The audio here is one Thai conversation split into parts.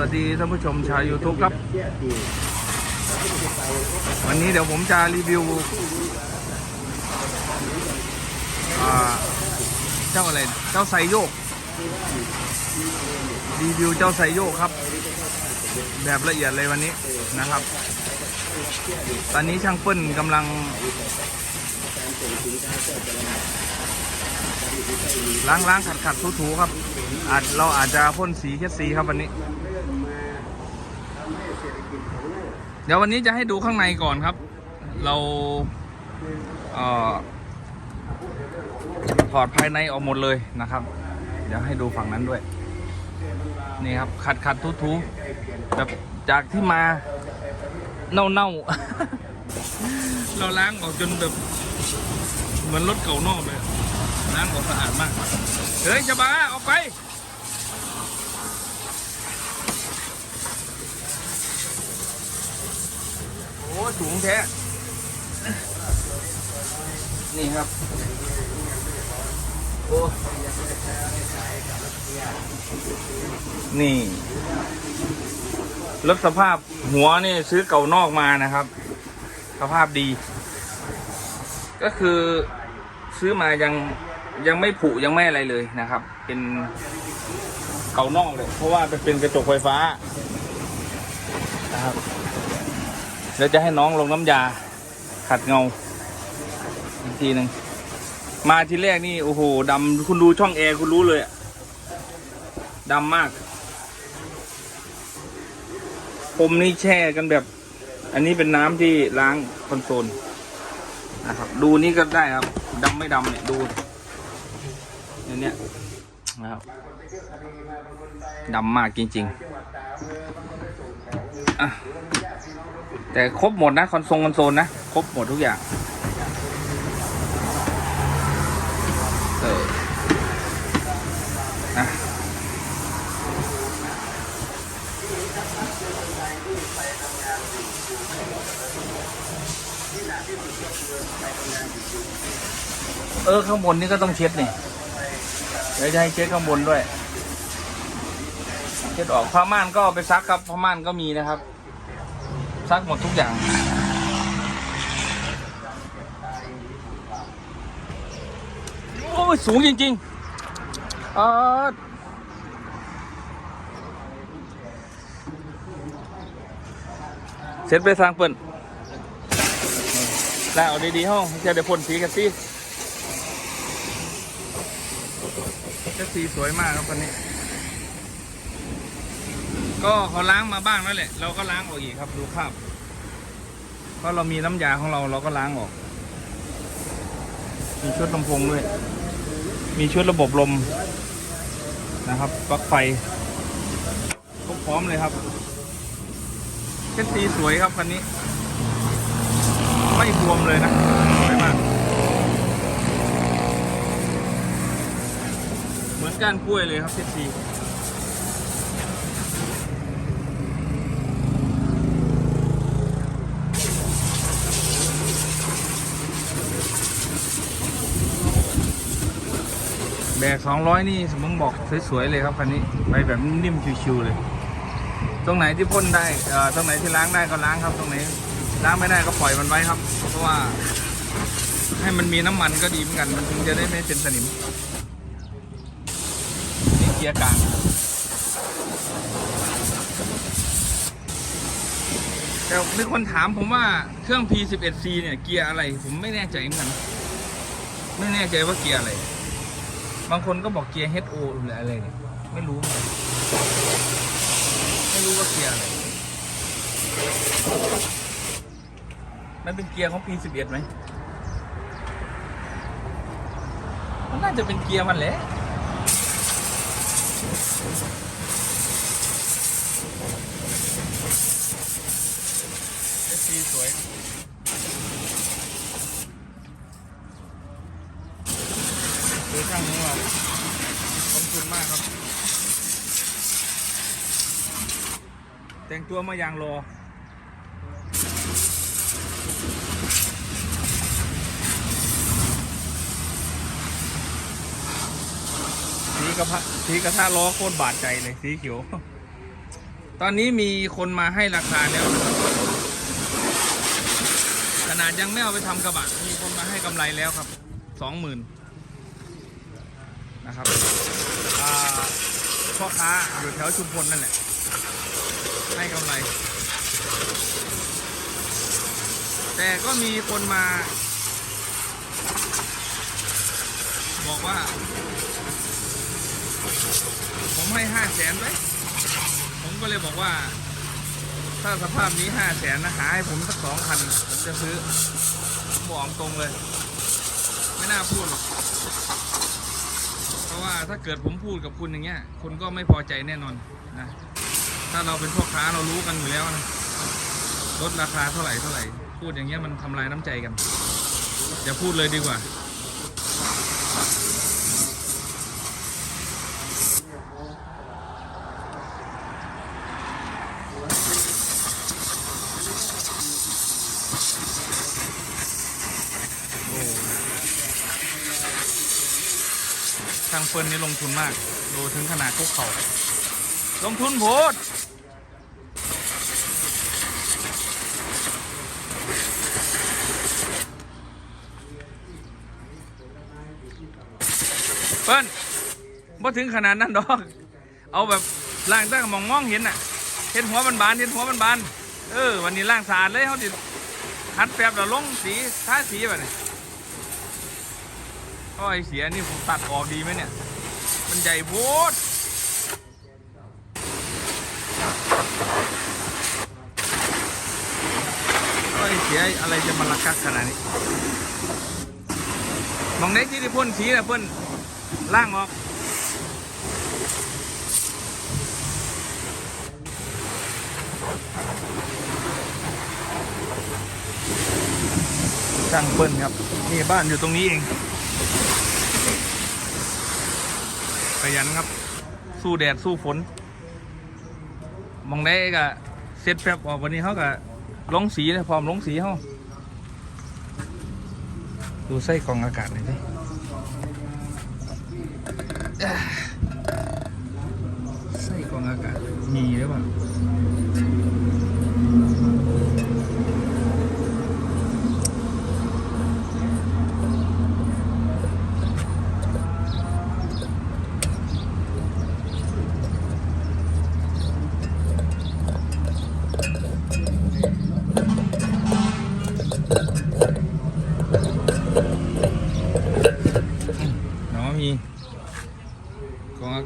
วัสดีท่านผู้ชมชาว YouTube ครับ วันนี้เดี๋ยวผมจะรีวิวเจ้าอะไร เจ้าไซโยก รีวิวเจ้าไซโยกครับ แบบละเอียดเลยวันนี้นะครับ ตอนนี้ช่างเปิ้ลกำลังล้างล้างขัดขัดถูถูครับอาจเราอาจจะพ่นสีแค่สีครับวันนี้ เดี๋ยววันนี้จะให้ดูข้างในก่อนครับ เราเอ่อถอดภายในออกหมดเลยนะครับ เดี๋ยวให้ดูฝั่งนั้นด้วย นี่ครับ ขัดขัดทูทูๆแบบจากที่มาเน่าเน่าเราล้างออกจนแบบเหมือนรถเก่านอกเลยล้างออกสะอาดมาก เฮ้ยชะบาออกไป อ้สูงแท้นี่ครับ โอ้ นี่ รถสภาพหัวนี่ซื้อเก่านอกมานะครับ สภาพดี ก็คือซื้อมายังยังไม่ผุยังไม่อะไรเลยนะครับ เป็นเก่านอกเลย เพราะว่าเป็นกระจกไฟฟ้านะครับ แล้วจะให้น้องลงน้ำยา ขัดเงา อีกทีหนึ่งมาทีแรกนี่โอ้โหดำคุณดูช่องแอร์คุณรู้เลยอะดำมาก ผมนี่แช่กันแบบ อันนี้เป็นน้ำที่ล้างคอนโซลนะครับ ดูนี่ก็ได้ครับดำไม่ดำเนี่ยดูเนี่ยเนี่ยนะครับดำมากจริงๆอะ แต่ครบหมดนะคอนโซลคอนโซลนะ ครบหมดทุกอย่าง เอออะเออ ข้างบนนี่ก็ต้องเช็ดนี่เดี๋ยวจะให้เช็ดข้างบนด้วย เช็ดออกผ้าม่านก็ไปซักครับผ้าม่านก็มีนะครับ ซักหมดทุกอย่าง โอ้ย สูงจริงๆอ่าเสร็จไปสร้างเปิ่นได้เอาดีๆห้องจะได้พ่นสีกันสิก็สีสวยมากครับคนนี้ ก็เขาล้างมาบ้างแล้วแหละ เราก็ล้างออกอีกครับ ดูภาพเพราะเรามีน้ำยาของเราเราก็ล้างออก มีชุดลำโพงด้วย มีชุดระบบลมนะครับปลั๊กไฟครบพร้อมเลยครับเช็ดสีสวยครับคันนี้ ไม่บวมเลยนะสวยมาก เหมือนก้านกล้วยเลยครับเช็ดสี แบกสองร้อยนี่สมมติบอกสวยๆเลยครับคันนี้ไปแบบนิ่มๆชิวๆเลย ตรงไหนที่พ่นได้เอ่อตรงไหนที่ล้างได้ก็ล้างครับ ตรงไหนล้างไม่ได้ก็ปล่อยมันไว้ครับ เพราะว่า ให้มันมีน้ำมันก็ดีเหมือนกัน มันถึงจะได้ไม่เป็นสนิมนี่เกียร์กลางแต่มีคนถามผมว่าเครื่อง P11C เนี่ยเกียร์อะไร ผมไม่แน่ใจเหมือนกัน ไม่แน่ใจว่าเกียร์อะไร บางคนก็บอกเกียร์ HO หรืออะไรเนี่ยไม่รู้เหมือนกันไม่รู้ว่าเกียร์อะไร มันเป็นเกียร์ของ P11 ไหม มันน่าจะเป็นเกียร์มันแหละ สีสวยดู ของเราขอบคุณมากครับ แต่งตัวมาอย่างรอสีกระพะสีกระทะล้อโคตรบาดใจเลยสีเขียว ตอนนี้มีคนมาให้ราคาแล้วนะครับขนาดยังไม่เอาไปทำกระบะมีคนมาให้กำไรแล้วครับสองหมื่น นะครับอ่าพ่อค้าอยู่แถวชุมพลนั่นแหละ ให้กำไร แต่ก็มีคนมา บอกว่า ผมให้ห้าแสนไว้ผมก็เลยบอกว่า ถ้าสภาพนี้ห้าแสนนะหาให้ผมสักสองพันผมจะซื้อบอกตรงเลย ไม่น่าพูดหรอก ว่าถ้าเกิดผมพูดกับคุณอย่างเงี้ย คุณก็ไม่พอใจแน่นอนนะ ถ้าเราเป็นพ่อค้าเรารู้กันอยู่แล้วนะลดราคาเท่าไหร่เท่าไหร่ พูดอย่างเงี้ยมันทำลายน้ำใจกันอย่าพูดเลยดีกว่า เฟิร์นนี่ลงทุนมาก ดูถึงขนาดคุกเขา่าลงทุนโพดเฟิร์นบ่ถึงขนาดนั้นดอก เอาแบบล่างตั้งมองมองเห็นน่ะ เห็นหัวมันบานเห็นหัวมันบาน เออ วันนี้ล่างสะอาดเลยเขาดิหัดแปบแล้วลงสีท้าสีแบบนี้ ก็ไอเสียนี่ผมตัดออกดีไหมเนี่ย มันใหญ่โพดก็ไอเสียอะไรจะมาลักกักขนาดนี้มองได้ที่ที่พ่นสีนะเพ่นล่างออกช่างเปิ้ลครับนี่บ้านอยู่ตรงนี้เอง ขยันครับ สู้แดดสู้ฝนมองได้ก็เสร็จแป๊บออกวันนี้เขาก็ลงสีเลยพร้อมลงสีเขาดูไส้กองอากาศหน่อยสิอ่าไส้กองอากาศมีหรือเปล่า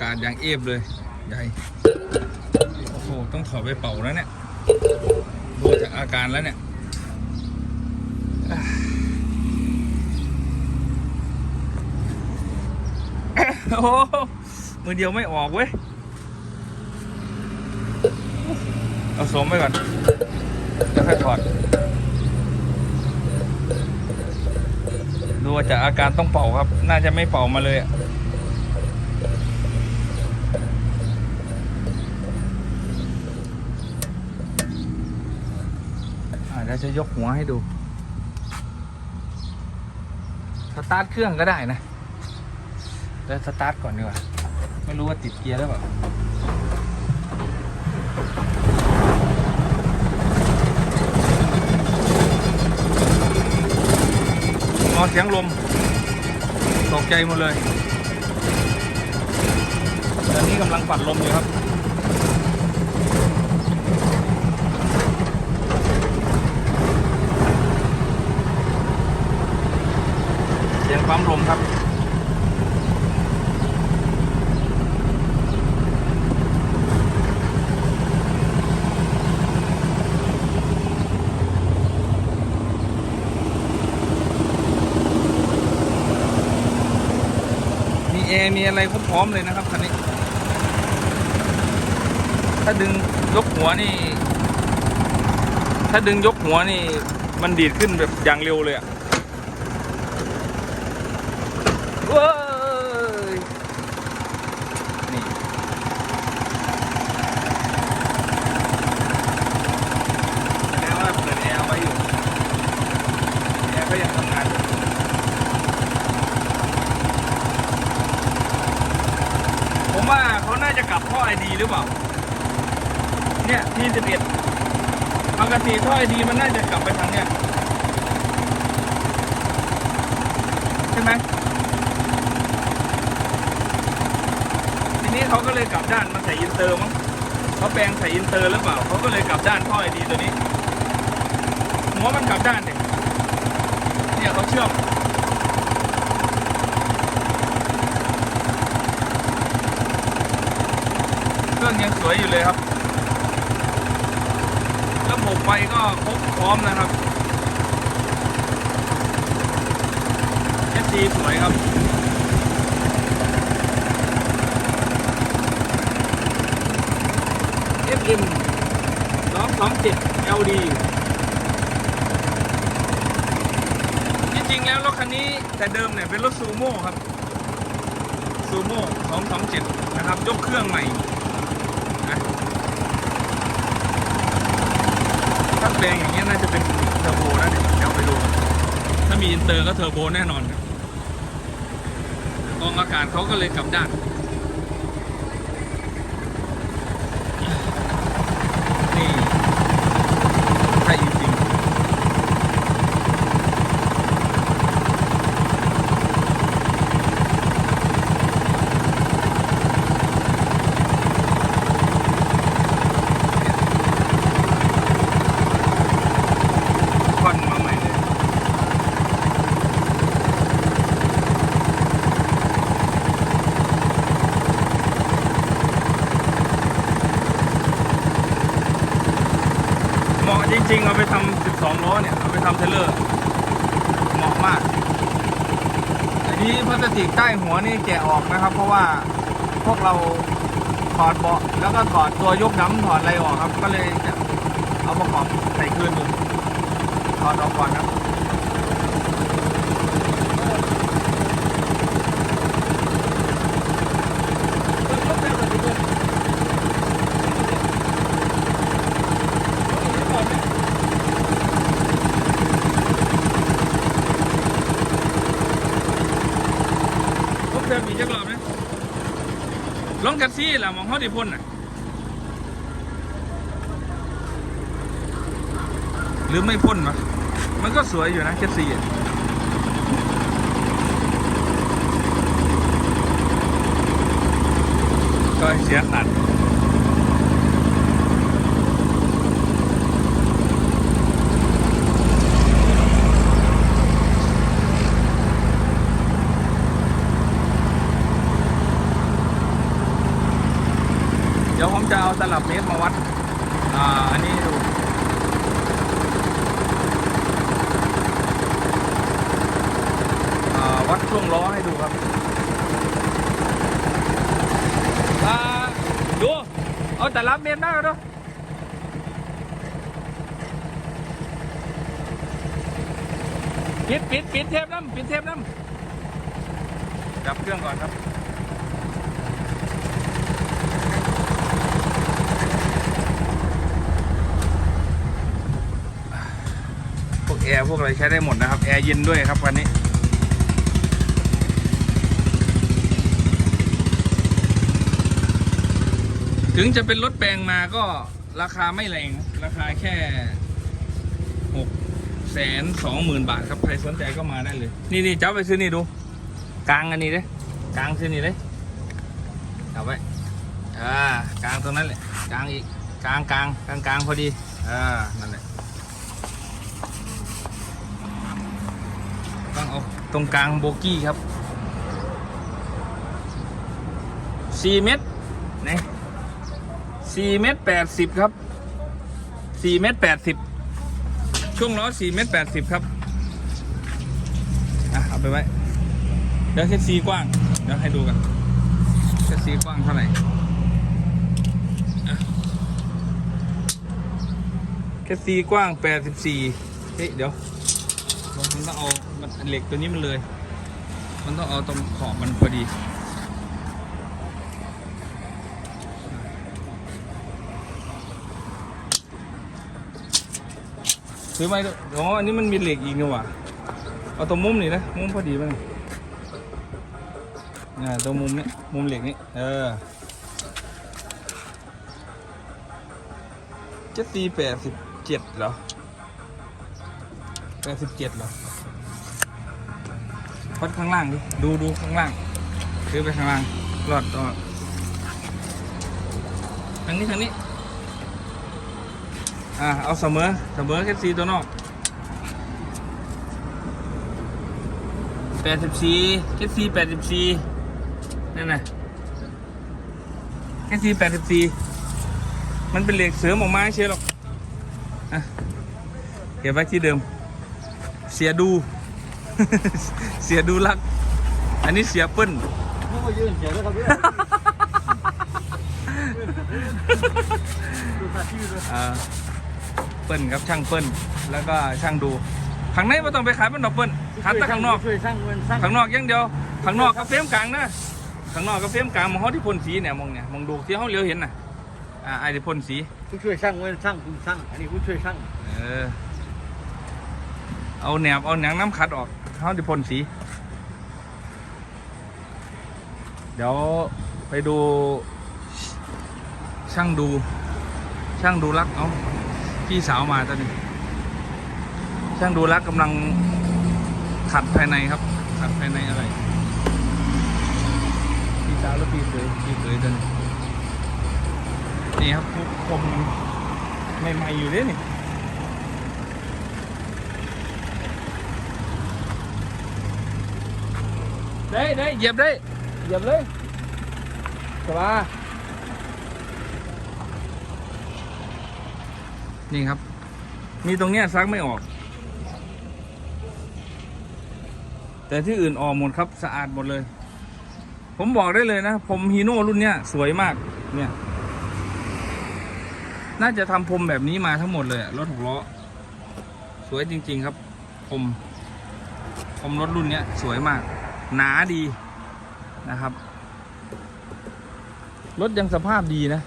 กรองอาศอย่างเอฟเลยใหญ่โอ้โหต้องถอดไปเป่าแล้วเนี่ยดูจากอาการแล้วเนี่ยอะโอ้มือเดียวไม่ออกเว้ย เอาสมไปก่อนแล้วค่อยถอดดูจากอาการต้องเป่าครับ น่าจะไม่เป่ามาเลยอะ เดี๋ยวจะยกหัวให้ดู สตาร์ทเครื่องก็ได้นะเดี๋ยวสตาร์ทก่อนดีกว่า ไม่รู้ว่าติดเกียร์หรือเปล่านอเสียงลมตกใจหมดเลย ตอนนี้กำลังปัดลมอยู่ครับ เสียง ปั๊มลมครับมีแอร์มีอะไรครบพร้อมเลยนะครับคันนี้ ถ้าดึงยกหัวนี่ ถ้าดึงยกหัวนี่ มันดีดขึ้นแบบอย่างเร็วเลยอะเว้ยนี่แสดงว่าเปิดแอร์ไว้อยู่แอร์ก็ยังทำงานอยู่ผมว่าเขาน่าจะกลับพ่อไอดีหรือเปล่า เนี่ยที่สิบเอ็ดปกติถ้อยดีมันน่าจะกลับไปทางเนี้ยใช่ไหม นี้เขาก็เลยกลับด้านมาใส่อินเตอร์มั้งเขาแปลงใส่อินเตอร์หรือเปล่าเขาก็เลยกลับด้านท่อไอดีตัวนี้หัวมันกลับด้านเนี่ยเนี่ยเขาเชื่อมเครื่องยังสวยอยู่เลยครับระบบไฟก็ครบพร้อมนะครับ SD สวยครับ M 227 LD จริงๆแล้วรถคันนี้แต่เดิมเนี่ยเป็นรถซูโม่ครับซูโม่227 นะครับ ยกเครื่องใหม่นะถ้าแปลงอย่างเงี้ยน่าจะเป็นเทอร์โบนะเดี๋ยวเดี๋ยวไปดู ถ้ามีอินเตอร์ก็เทอร์โบแน่นอนกองอากาศเขาก็เลยกลับด้านใช่จริงๆควันมาใหม่เลย เหมาะจริงๆ เอาไปทำ12 ล้อเนี่ย เอาไปทำเทรลเลอร์เหมาะมาก อันนี้พลาสติกใต้หัวนี่แกะออกนะครับ เพราะว่าพวกเราถอดเบาะแล้วก็ถอดตัวยกน้ำถอดอะไรออกครับ ก็เลยจะเอาประกอบใส่คืนดูถอดออกก่อนครับ พบเดิมอีกจักรอบนะ นี่แหละมองเขาดีพ่นน่ะ หรือไม่พ่นมะมันก็สวยอยู่นะแคสซี่ก็เสียขาด เดี๋ยวผมจะเอาตลับเมตรมาวัด อ่า อันนี้ดู อ่า วัดช่วงล้อให้ดูครับ อ่า ดู เอาแตลับเมตรได้แล้วปิดปิดปิดเทปน้ำปิดเทปน้ำจับเครื่องก่อนครับพวกแอร์พวกอะไรใช้ได้หมดนะครับ แอร์เย็นด้วยครับคันนี้ ถึงจะเป็นรถแปลงมาก็ราคาไม่แรง ราคาแค่หกแสนสองหมื่นบาทครับ ใครสนใจก็มาได้เลย นี่นี่เจ้าไปซื้อนี่ดู กลางอันนี้เลยกลางซื้อนี่เลยเอาไว้อ่ากลางตรงนั้นแหละกลางอีกกลางกลางกลางกลางพอดีอ่านั่นแหละต้องเอาตรงกลางโบกี้ครับ4เมตรนี่ 4เมตร80ครับ4เมตร80ช่วงล้อ4เมตร80ครับอะเอาไปไว้เดี๋ยวแค่ซีกว้างเดี๋ยวให้ดูกันแค่ซีกว้างเท่าไหร่แค่ซีกว้าง 84 เฮ้ย เดี๋ยวมันต้องเอามันเหล็กตัวนี้มันเลย มันต้องเอาตรงขอบมันพอดี ซื้อไหมด้วยอ๋ออันนี้มันมีเหล็กอีกนี่หว่าเอาตรงมุมนี่นะ มุมพอดีมั้งอ่ตรงมุมนี้ มุมเหล็กนี้ เออเจ็ดตีแปดสิบเจ็ดเหรอแปดสิบเจ็ดเหรอวัดข้างล่างดิ ดูดูข้างล่างคือไปข้างล่างรอดรอทางนี้ทางนี้ อ่าเอาเสมอเสมอแค่สีตัวนอกแปดสิบสี่แค่สีแปดสิบสี่นั่นน่ะแค่สีแปดสิบสี่มันเป็นเหล็กเสริมออกมาเชียวหรอกอะเก็บไว้ที่เดิม เสียดู เสียดูรัก อันนี้เสียเปิ้ลไม่มายืนเสียแล้วครับพี่ดูตาชื่อเลยอ่าเปิ้ลครับช่างเปิ้ลแล้วก็ช่างดูข้างในไม่ต้องไปขายเป็นดอกเปิ้ลขายแต่ข้างนอกช่วยสร้างเงินสร้างข้างนอกอย่างเดียวข้างนอกกับเฟรมกลางนะข้างนอกกับเฟรมกลางมองเขาที่พ่นสีเนี่ยมองเนี่ยมองดูที่เขาเลี้ยวเห็นน่ะอ่าไอ้ที่พ่นสีผู้ช่วยสร้างเงินสร้างคุณสร้างอันนี้ผู้ช่วยสร้างเออเอาแหนบเอาหนังน้ำขัดออกเขาที่พ่นสี เดี๋ยวไปดูช่างดูช่างดูรักเอา พี่สาวมาตอนนี้ ช่างดูรักกำลังขัดภายในครับ ขัดภายในอะไร พี่สาวแล้วพี่เคยพี่เคยตอนนี้นี่ครับผมใหม่ๆอยู่เลยนี่ได้ได้เหยียบได้เหยียบเลยสบาย นี่ครับ มีตรงเนี้ยซักไม่ออก แต่ที่อื่นออกหมดครับสะอาดหมดเลย ผมบอกได้เลยนะ ผมฮีโน่รุ่นเนี้ยสวยมากเนี่ย น่าจะทำพรมแบบนี้มาทั้งหมดเลยรถหกล้อ สวยจริง ๆ ครับพรมพรมรถรุ่นเนี้ยสวยมาก หนาดีนะครับรถยังสภาพดีนะ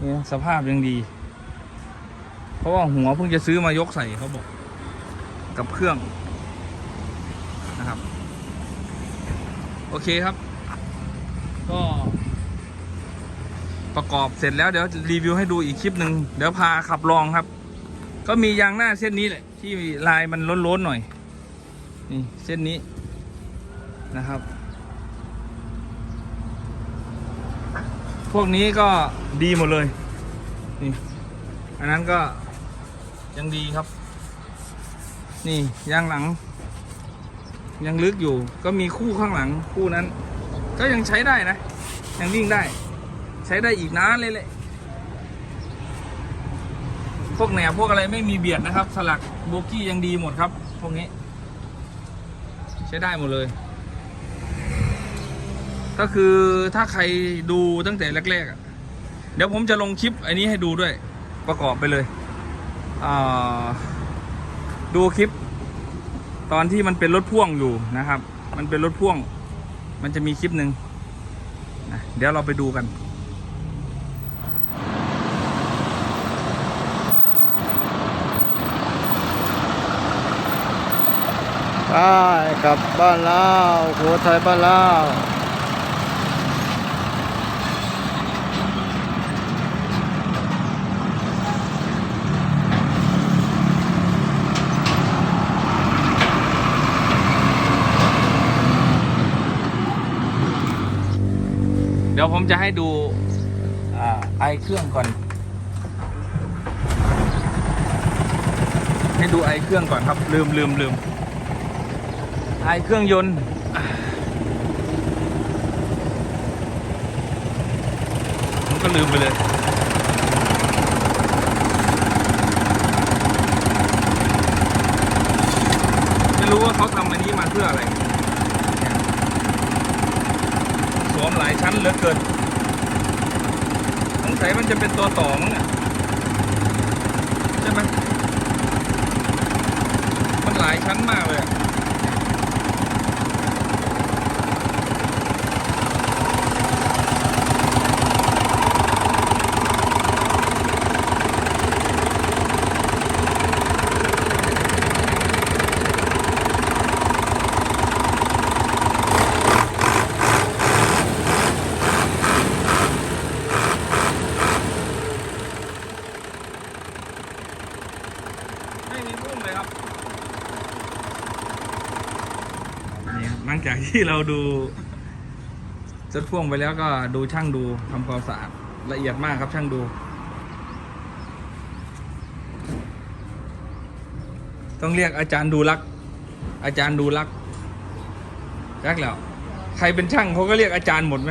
เนี่ยสภาพยังดี เพราะว่าหัวเพิ่งจะซื้อมายกใส่เขาบอก กับเครื่องนะครับ โอเคครับ ก็ประกอบเสร็จแล้วเดี๋ยวรีวิวให้ดูอีกคลิปหนึ่งเดี๋ยวพาขับลองครับ ก็มียางหน้าเส้นนี้แหละ ที่ลายมันล้นๆหน่อย นี่เส้นนี้นะครับ พวกนี้ก็ดีหมดเลย นี่ อันนั้นก็ ยังดีครับ นี่ยางหลัง ยังลึกอยู่ ก็มีคู่ข้างหลังคู่นั้น ก็ยังใช้ได้นะ ยังวิ่งได้ ใช้ได้อีกนานเลยแหละพวกแหนพวกอะไรไม่มีเบียดนะครับ สลักโบกี้ยังดีหมดครับ พวกนี้ ใช้ได้หมดเลย ก็คือถ้าใครดูตั้งแต่แรกๆอะเดี๋ยวผมจะลงคลิปอันนี้ให้ดูด้วย ประกอบไปเลย ดูคลิป ตอนที่มันเป็นรถพ่วงอยู่นะครับ มันเป็นรถพ่วง มันจะมีคลิปหนึ่งนะเดี๋ยวเราไปดูกันไปกลับบ้านแล้วโขไทยบ้านแล้ว เดี๋ยวผมจะให้ดูอ่าไอเครื่องก่อน ให้ดูไอเครื่องก่อนครับ ลืมลืมลืมไอเครื่องยนต์อ่าผมก็ลืมไปเลยไม่รู้ว่าเขาทำอันนี้มาเพื่ออะไรเนี่ยสวมหลายชั้นเหลือเกินสงสัยมันจะเป็นตัวต่อมั้งใช่ไหมมันหลายชั้นมากเลย จากที่เราดูรถพ่วงไปแล้วก็ดูช่างดูทำความสะอาดละเอียดมากครับช่างดู ต้องเรียกอาจารย์ดูรัก อาจารย์ดูรักรักแล้วใครเป็นช่างเขาก็เรียกอาจารย์หมดไหม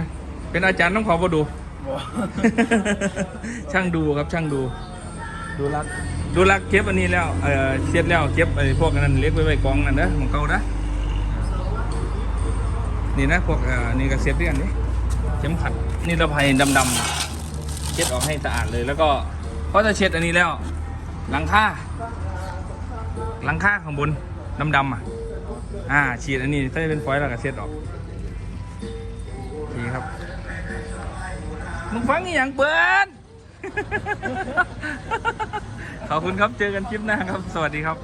เป็นอาจารย์ต้องขอมาดู ช่างดูครับช่างดู ดูรัก ดูรักเก็บอันนี้แล้วเออเช็ดแล้วเก็บไอ้พวกนั้นเล็กไว้ไว้กองนั่นนะของเขานะ นี่นะพวกนี่ก็เซ็ตด้วยกันนี่เข็มขัดนี่เราภัยดำๆเช็ดออกให้สะอาดเลยแล้วก็พราะจะเช็ดอันนี้แล้ว หลังคาหลังคาข้างบนดำๆอะอ่าฉีดอันนี้ถ้าเป็นฟอยล์เราก็เช็ดออกนี่ครับมึงฟังอย่างเปิดขอบคุณครับเจอกันคลิปหน้าครับ สวัสดีครับ